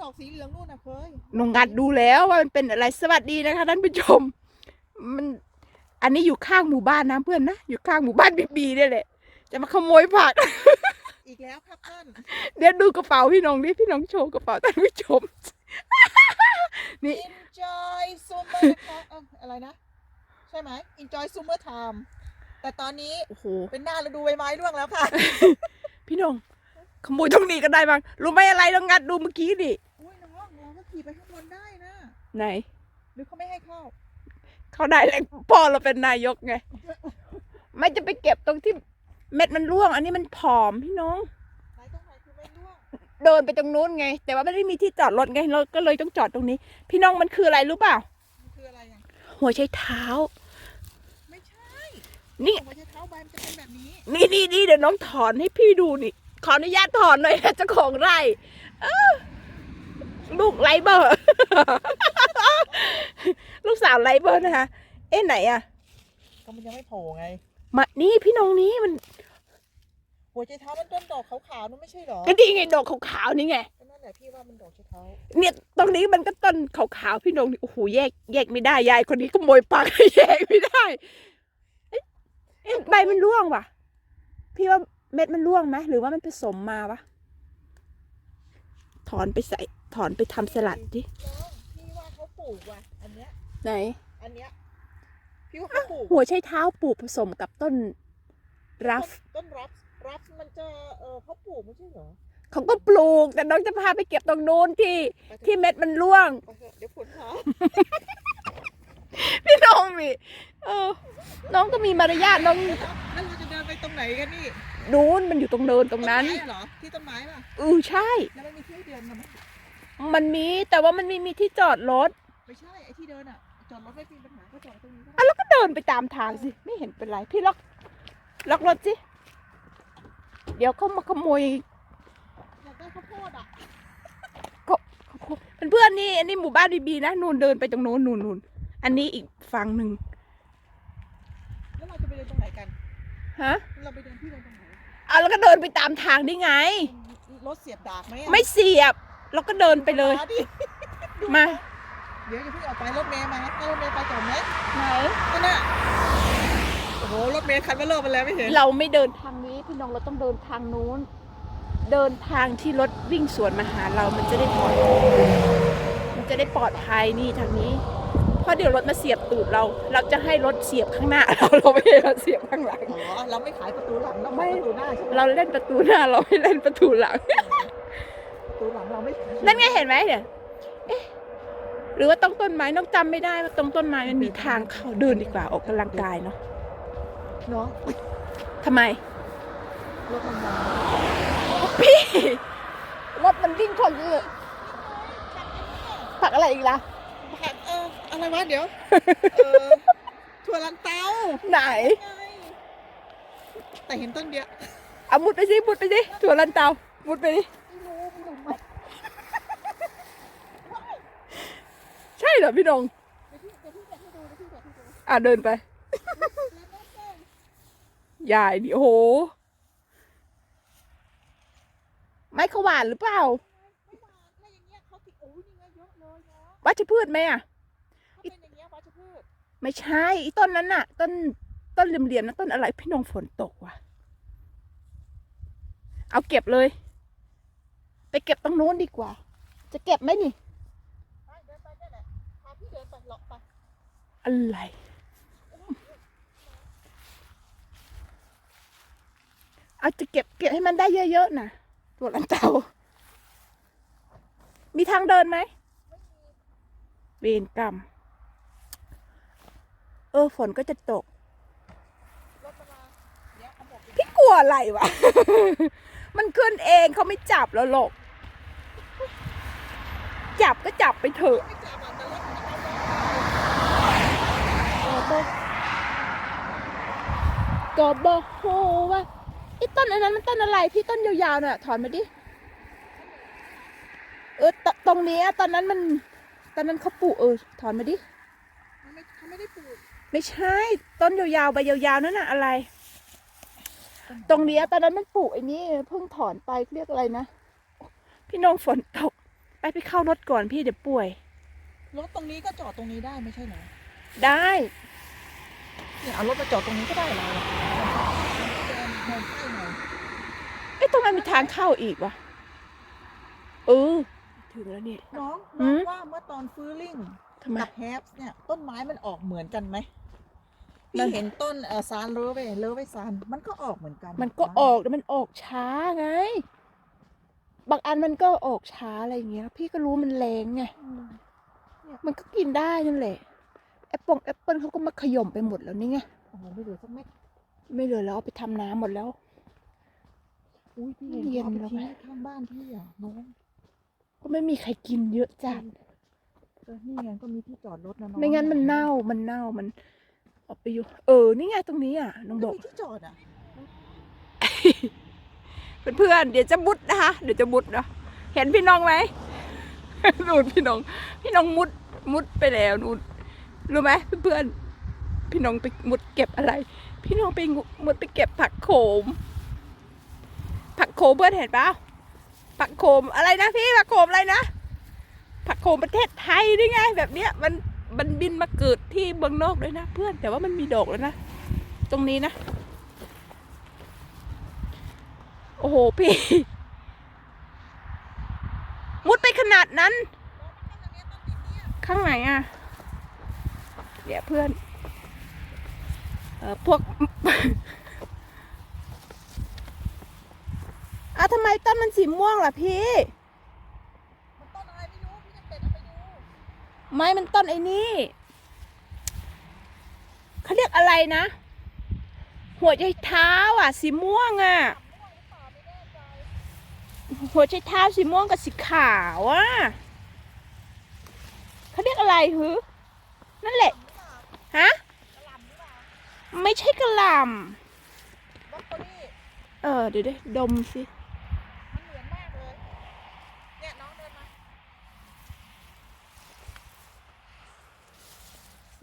ดอกสีเหลืองนู่นน่ะเคยนงงัดดูแล้วว่ามันเป็นอะไรสวัสดีนะคะท่านผู้ชม มันอันนี้อยู่ข้างหมู่บ้านนะเพื่อนนะอยู่ข้างหมู่บ้านบีบีนี่แหละ จะมาขโมยผัก อีกแล้วครับท่านเดี๋ยวดูกระเป๋าพี่น้องดิพี่น้องโชว์กระเป๋าท่านผู้ชม นี่ enjoy summer time เอ้าอะไรนะ ใช่ไหม enjoy summer time แต่ตอนนี้โอ้โห เป็นหน้าฤดูใบไม้ร่วงแล้วค่ะ พี่น้องขโมยตรงนี้ก็ได้บ้างรู้ไหมอะไรลองงัดดูเมื่อกี้ดิ ขี่ไปข้างบนได้นะ ไหน หรือเขาไม่ให้เข้า เขาได้เลยพ่อเราเป็นนายกไง ไม่จะไปเก็บตรงที่เม็ดมันร่วง อันนี้มันผอมพี่น้อง ไหนตรงไหนคือไม่ร่วงเดินไปตรงนู้นไง แต่ว่าไม่ได้มีที่จอดรถไงเราก็เลยต้องจอดตรงนี้ พี่น้องมันคืออะไรรู้เปล่า มันคืออะไรอะหัวใช้เท้า ไม่ใช่นี่ หัวใจเท้าใบมันจะเป็นแบบนี้ นี่นี่นี่เดี๋ยวน้องถอนให้พี่ดูนี่ ขออนุญาตถอนหน่อยนะเจ้าของไร่เอ้อ ลูกไรเบอร์ ลูกสาวไรเบอร์นะคะ เอ๊ะไหนอะก็มันยังไม่โผล่ไง มานี่พี่น้องนี้มัน หัวใจเท้ามันต้นดอกขาวๆนั่นไม่ใช่เหรอก็ดีไงดอกขาวๆนี่ไง ก็นั่นแหละพี่ว่ามันดอกใจเท้าเนี่ยตรงนี้มันก็ต้นขาวๆพี่น้องนี่โอ้โหแยก แยกไม่ได้ยายคนนี้ขโมยปักแยกไม่ได้เอ๊ะเอ๊ะใบมันร่วงว่ะ พี่ว่าเม็ดมันร่วงไหมหรือว่ามันผสมมาวะถอนไปใส่ถอนไปทำสลัดดิน้องพี่ว่าเขาปลูกว่ะอันเนี้ยไหน อันเนี้ยพี่ว่าเขาปลูกหัวใช้เท้าปลูกผสมกับต้นรัฟ ต้นรับรับมันจะเออเขาปลูกไม่ใช่เหรอเขาก็ปลูกแต่น้องจะพาไปเก็บตรงนู้นที่ไปเถที่อะเม็ดมันร่วง ไปเถอะเดี๋ยวฝนเท้าพี่น้องนี่เออ น้องก็มีมารยาทน้องแล้วเราจะเดินไปตรงไหนกันนี่นู้นมันอยู่ตรงเนินตรงนั้นต้ไม้เหรอที่ต้นไม้ป่ะเออใช่ แล้วมันมีที่ให้เดินนะไห มมันมีแต่ว่ามันไม่มีที่จอดรถไม่ใช่ไอ้ที่เดินอะจอดรถไม่มีปัญหาก็จอดตรงนี้ได้อะแล้วก็เดินไปตามทางสิ ไม่เห็นเป็นไร พี่ล็อกล็อกรถสิ เดี๋ยวเขามาขโมยอยากได้ข้าวโพดอะเพื่อนๆนี่อันนี้หมู่บ้านบีบีนะนูนเดินไปตรงโน้นนูนนูนอันนี้อีกฝั่งหนึ่งแล้วเราจะไปเดินตรงไหนกันฮะเราไปเดินที่เดินตรงไหนเอาแล้วก็เดินไปตามทางได้ไง รถเสียบดากไหมอะไม่เสียบ เราก็เดินไปเลยมาดิมา เดี๋ยวอย่าเพิ่งออกไปรถเมย์มาถ้ารถเมย์ไปก่อนไหมไหน นั่นน่ะโอ้โหรถเมย์คันเบลเลอร์มาแล้วไม่เห็นเราไม่เดินทางนี้พี่น้องเราต้องเดินทางนู้น เดินทางที่รถวิ่งสวนมาหาเรามันจะได้ปลอดภัยมันจะได้ปลอดภัยนี่ทางนี้ เพราะเดี๋ยวรถมาเสียบตูดเรา เราจะให้รถเสียบข้างหน้า เราเราไม่ให้รถเสียบข้างหลัง อ๋อเราไม่ขายประตูหลังเราไม่ขายประตูหน้าใช่ไหมเราเล่นประตูหน้าเราไม่เล่นประตูหลังประ ตูหลังเราไม่ขายนั่นไงเห็นไหมเนี่ยเอ๊ะหรือว่าตรงต้นไม้น้องจำไม่ได้ว่าตรงต้นไม้มันมีทางเข้าเดินดีกว่าออกกำลังกายเนาะเนาะทำไมรถมันมาพี่รถมันวิ่งคนเลยผักอะไรอีกล่ะผัดเอออะไรวะเดี๋ยวเออถั่วลันเตาไหนไงแต่เห็นต้นเดียวเอามุดไปสิมุดไปสิถั่วลันเตามุดไปดิ ไม่รู้ไม่รู้ไหม ใช่เหรอพี่ดงเดี๋ยวพี่เดี๋ยวพี่จะให้ดูเดี๋ยวพี่จะให้ดูอะเดินไปแล้วก็แป้งยายดิโอ้โห ไม้ขวานหรือเปล่าไม่หวานอะไรอย่างเงี้ยเขาติดโอ้ยนี่ไงเยอะเลยเนาะวัชพืชไหมอะถ้าเป็นอย่างเงี้ยวัชพืชไม่ใช่อีต้นนั้นน่ะ ต้นต้นเหลี่ยมๆนะต้นอะไรพี่น้องฝนตกว่ะ เอาเก็บเลย ไปเก็บตรงโน้นดีกว่า จะเก็บไหมนี่ ไปเดินไปได้แหละพาพี่เดินไปเลาะไป อะไรเอาจะเก็บเก็บให้มันได้เยอะๆนะตัวลันเตามีทางเดินไหมเวรกรรม เออ ฝนก็จะตก พี่กลัวอะไรวะ มันขึ้นเองเขาไม่จับแล้วหรอก จับก็จับไปเถอะ ไม่จับอะแต่รถมันเอาไป กบ กบโหว่าไอ้ต้นอันนั้นมันต้นอะไรพี่ต้นยาวๆน่ะถอนมาดิเออตตรงเนี้ยตอนนั้นมัน ตอนนั้นเขาปลูกเออถอนมาดิมันไม่เขาไม่ได้ปลูกไม่ใช่ ต้นยาวๆใบยาวๆนั่นน่ะอะไร ตรงเนี้ยตอนนั้นมันปลูกไอ้นี่เพิ่งถอนไปเรียกอะไรนะพี่น้องฝนตกไปไปเข้ารถก่อนพี่เดี๋ยวป่วยรถตรงนี้ก็จอดตรงนี้ได้ไม่ใช่เหรอได้ เนี่ยเอารถมาจอดตรงนี้ก็ได้เราอะเดินเดินใกล้หน่อยเอ้ยตรงนั้นมีทางเข้าอีกวะเออถึงแล้วเนี่ย น้องหืน้องมว่าเมื่อตอนฟื้ลิ่งทำไม กับแฮปส์เนี่ยต้นไม้มันออกเหมือนกันไหมมัพี่น เห็นต้นเออซานเลอเวเลอเวซานมันก็ออกเหมือนกันมันก็ออกแต่มันออกช้าไง บางอันมันก็ออกช้าอะไรอย่างเงี้ย พี่ก็รู้มันแรงไง อืมมันก็กินได้นั่นแหละแอ ปเปิลแอปเปิลเขาก็มาขย่มไปหมดแล้วนี่ไงโอ้โหไม่เหลือสักเม็ดไม่เหลือแล้วเอาไปทำน้ำหมดแล้ว อุ้ยพี่เห็นเย็นเขาเอาแล้วไปไหมทิ้งข้างบ้านพี่อะน้องก็ไม่มีใครกินเยอะจัดเออนี่ไงก็มีที่จอดรถนะน้องไม่งั้นมันเน่ามันเน่ามันเอาไปอยู่ เออ นี่ไงตรงนี้อะน้องบก็อกมีที่จอดอะเพื่อนๆเดี๋ยวจะมุดนะคะเดี๋ยวจะมุดเนาะเห็นพี่น้องไหมนู่นพี่น้อง พี่น้องมุดมุดไปแล้วนู่น รู้ไหมเพื่อนพี่น้องไปมุดเก็บอะไร พี่น้องไปมุดไปเก็บผักโขม ผักโขมเพื่อนเห็นปะผักโขมอะไรนะพี่ผักโขมอะไรนะ ผักโขมประเทศไทยนี่ไง แบบเนี้ยมันมันบินมาเกิดที่เมืองนอกเลยนะ เพื่อนแต่ว่ามันมีดอกแล้วนะตรงนี้นะ โอ้โหพี่ มุดไปขนาดนั้น ข้างไหนอะ เดี๋ยวเพื่อนเอ่อพวกอะทำไมต้นมันสีม่วงล่ะพี่มันต้นอะไรไม่รู้พี่จะเป็ดเอาไปดูไม่มันต้นไอ้นี่เขาเรียกอะไรนะ หัวใจเท้าอะ สีม่วงอะ หัวใจเท้าสีม่วงกับสีขาวอะเขาเรียกอะไรหือนั่นแหละ ฮะไม่ใช่กระหลบล็อกโคลี่ำเออเดี๋ยวได้ดมสิมันเหมือนมากเลยเนี่ยน้องเดินมา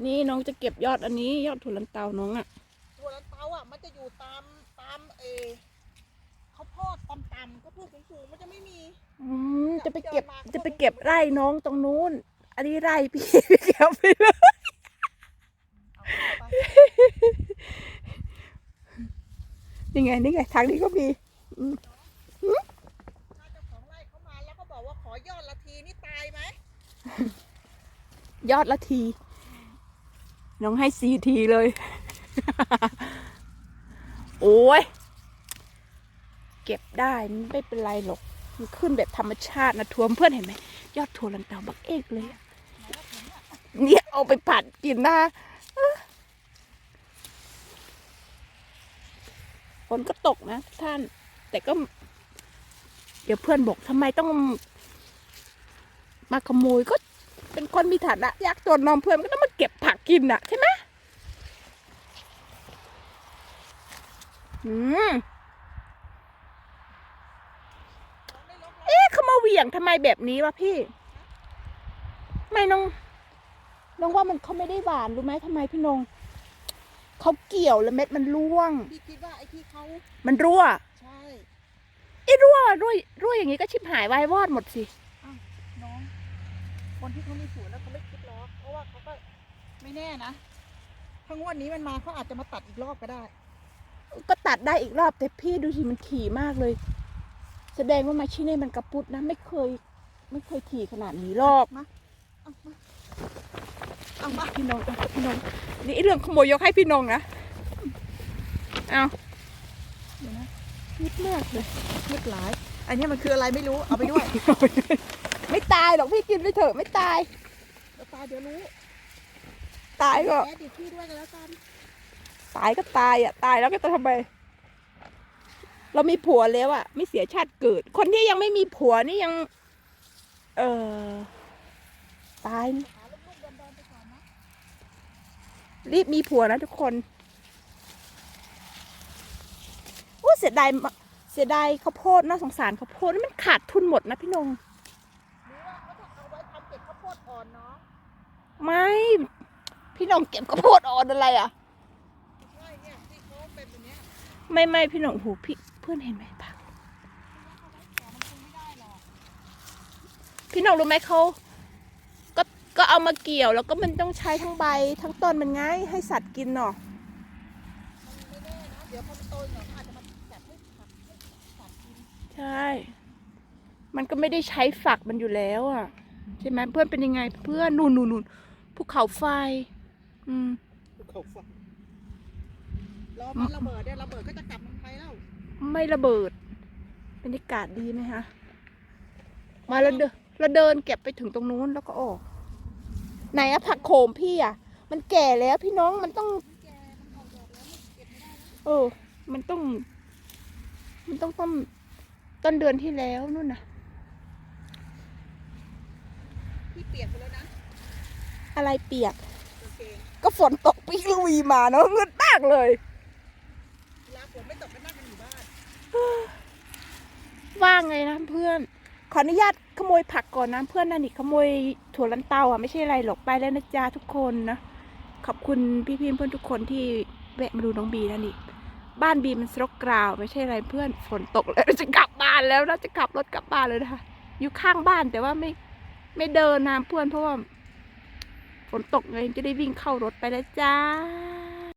นี่น้องจะเก็บยอดอันนี้ ยอดถั่วลันเตาน้องอะตัวลันเตาอะมันจะอยู่ตามตามเออข้าวโพดต่ำๆข้าวโพดสูงๆมันจะไม่มี อืมจะไปเก็บเดินมาจะไปเก็บไร่น้องตรงนู้น อันนี้ไร่พี่เก็บไปเลยเอาไป นี่ไงนี่ไงทางนี้ก็มีถ้าเจ้าของไร่เขามาแล้วก็บอกว่าขอยอดละทีนี่ตายไหมยอดละที น้องให้ซีทีเลย โอ้ย เก็บได้ไม่เป็นไรหรอก มันขึ้นแบบธรรมชาตินะทวมเพื่อนเห็นไหม ยอดถั่วลันเตาบักเอกเลยอะเนี่ยเอาไปผัดกินนะ นก็ตกนะท่าน แต่ก็ เดี๋ยวเพื่อนบอกทำไมต้อง มาขโมยก็เป็นคนมีฐานะยากจนนอมเพื่อนก็ต้องมาเก็บผักกินน่ะใช่ไหมอืมเอ๊ะเขามาเหวี่ยงทำไมแบบนี้วะพี่ ไม่น้องน้องว่ามันเขาไม่ได้หวานรู้ไหมทำไมพี่นง เขาเกี่ยวแล้วเม็ดมันร่วง พี่คิดว่าไอ้ที่เขามันรั่วใช่ไอ้รั่วรั่วรั่วอย่างงี้ก็ชิบหายวายวอดหมดสิ น้อง คนที่เขามีสวนแล้วเขาไม่คิดหรอกเพราะว่าเขาก็ไม่แน่นะถ้างวดนี้มันมาเขาอาจจะมาตัดอีกรอบก็ได้ ก็ตัดได้อีกรอบแต่พี่ดูสิมันถี่มากเลย แสดงว่ามาชิเน่มันกระปุดนะ ไม่เคย ไม่เคยถี่ขนาดนี้หรอกเอามา เอามาพี่น้องเอาพี่น้องนี่เรื่องขโมยยกให้พี่น้องนะเอาเดี๋ยวนะนิดมากเลยเรียบร้อยอันนี้มันคืออะไรไม่รู้เอาไปด้วย ไม่ตายหรอกพี่กินไปเถอะไม่ตายเดี๋ยวตายเดี๋ยวรู้ตายก็แอดดิพี่ด้วยกันแล้วกันตายก็ตายอะตายแล้วก็จะทำไมเรามีผัวแล้วอะ ไม่เสียชาติเกิด คนที่ยังไม่มีผัวนี่ยัง เออตายนะ หาลูกๆเดินๆไปก่อนนะ รีบมีผัวนะทุกคนโอ้เสียดายมะเสียดายข้าวโพดน่าสงสารข้าวโพดมันขาดทุนหมดนะพี่นงหรือว่าเขาจะเอาไว้ทำเก็บข้าวโพดอ่อนเนาะไม่ พี่นงเก็บข้าวโพดอ่อนอะไรอะใช่เนี่ยที่เขาเป็นแบบเนี้ยไม่ไม่พี่นงโหพี่เพื่อนเห็นไหมผักแต่มันคงไม่ได้หรอกพี่น้องรู้ไหมเขา ก็ก็เอามาเกี่ยว แล้วก็มันต้องใช้ทั้งใบ ทั้งต้นมันไงให้สัตว์กินเนาะมันไม่แน่นะเดี๋ยวพอมันโตหน่อยเขาอาจจะมาจัดให้ผักให้สัตว์กินใช่ มันก็ไม่ได้ใช้ฝักมันอยู่แล้วอะ ใช่ไหมเพื่อนเป็นยังไง เพื่อนนู่นนู่นนู่นภูเขาไฟ อืมเขาฟังรอมันระเบิดเนี่ยระเบิดก็จะกลับเมืองไทยแล้ว ไม่ระเบิดบรรยากาศดีไหมคะ มาแล้วเดินเราเดินเก็บไปถึงตรงนู้นแล้วก็ออก ไหนอะผักโขมพี่อะมันแก่แล้วพี่น้องมันต้องแกมันออกดอกแล้วมันเก็บไม่ได้แล้วเออ มันต้อง มันต้องต้นต้นเดือนที่แล้วนู่นนะพี่เปียกไปแล้วนะอะไรเปียกกางเกงก็ฝนตกปีลุยมาเนาะเงินมากเลย เวลาฝนไม่ตกไปนั่งกันอยู่บ้าน ว่าไงนะเพื่อน ขออนุญาตขโมยผักก่อนนะเพื่อนนั่นนี่ขโมยถั่วลันเตาอะไม่ใช่อะไรหรอกไปแล้วนะจ๊ะทุกคนนะขอบคุณพี่พิมเพื่อนทุกคนที่แวะมาดูน้องบีนะนี่บ้านบีมันสรกกราว ไม่ใช่อะไรเพื่อนฝนตกแล้วจะกลับบ้านแล้วนะจะขับรถกลับบ้านเลยนะคะอยู่ข้างบ้านแต่ว่าไม่ไม่เดินนะเพื่อนเพราะว่าฝนตกไงจะได้วิ่งเข้ารถไปแล้วจ้า